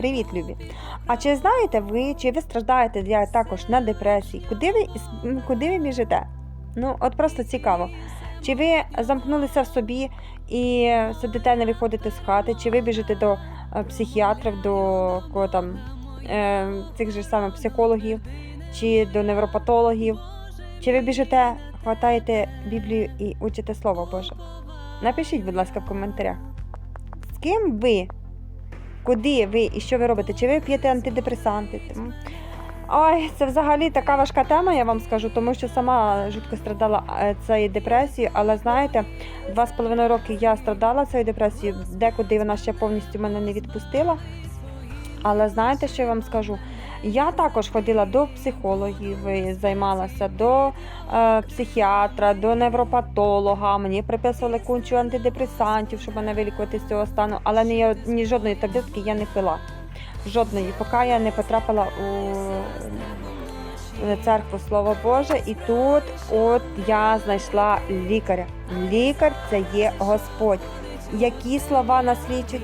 Привіт, любі! А чи знаєте ви, чи ви страждаєте також на депресії? Куди ви, куди ви біжите? Ну, от просто цікаво. Чи ви замкнулися в собі і сидите, не виходите з хати, чи ви біжите до е, психіатрів, до кого там, е, цих же самих психологів, чи до невропатологів? Чи ви біжите, хватаєте Біблію і учите Слово Боже? Напишіть, будь ласка, в коментарях. З ким ви? Куди ви і що ви робите? Чи ви п'єте антидепресанти? Ой, це взагалі така важка тема, я вам скажу, тому що сама жутко страдала е, цією депресією, але знаєте, два з половиною роки я страдала цією депресією, декуди вона ще повністю мене не відпустила. Але знаєте, що я вам скажу? Я також ходила до психологів, займалася до е, психіатра, до невропатолога. Мені приписували кучу антидепресантів, щоб мене вилікувати з цього стану, але ні, ні жодної таблетки я не пила. Жодної, поки я не потрапила у е, церкву Слово Боже, і тут от я знайшла лікаря. Лікар це є Господь. Які слова нас лічать?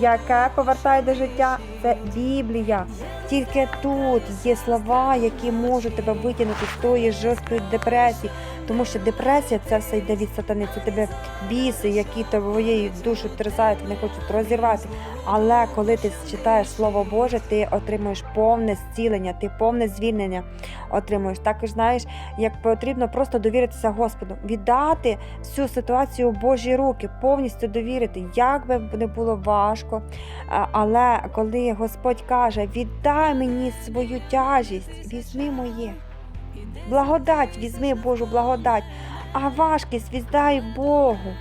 Яке повертає до життя? Це Біблія. Тільки тут є слова, які можуть тебе витягнути з тої жорсткої депресії. Тому що депресія це все йде від сатани. Це тебе біси, які твоєю душу терзають, вони хочуть розірвати. Але коли ти читаєш Слово Боже, ти отримуєш повне зцілення, ти повне звільнення отримуєш. Також знаєш, як потрібно просто довіритися Господу, віддати всю ситуацію у Божі руки, повністю довірити, як би не було важко. Але коли Господь каже, віддай мені свою тяжість, візьми моє. Благодать, візьми Божу благодать, а важкість віддай Богу.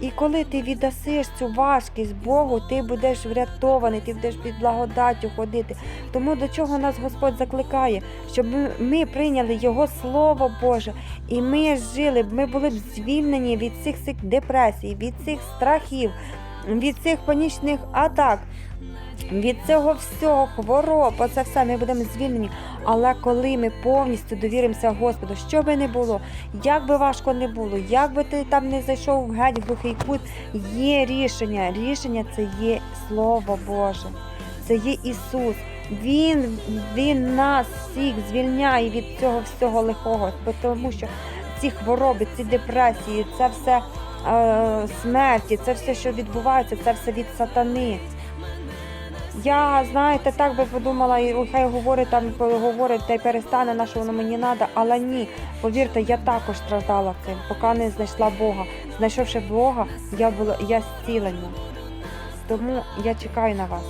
І коли ти віддасиш цю важкість Богу, ти будеш врятований, ти будеш під благодаттю ходити. Тому до чого нас Господь закликає, щоб ми, прийняли Його Слово Боже, і ми жили, ми були б звільнені від цих депресій, від цих страхів, від цих панічних атак. Від цього всього хвороб, оце все ми будемо звільнені. Але коли ми повністю довіримося Господу, що би не було, як би важко не було, як би ти там не зайшов геть в глухий кут, є рішення. Рішення це є Слово Боже, це є Ісус. Він, він нас всіх звільняє від цього всього лихого, тому що ці хвороби, ці депресії, це все е, смерті, це все, що відбувається, це все від сатани. Я, знаєте, так би подумала, і хай говорить там, говорить та й перестане, на що воно мені треба, але ні. Повірте, я також страждала цим, поки не знайшла Бога. Знайшовши Бога, я була я зцілена. Тому я чекаю на вас.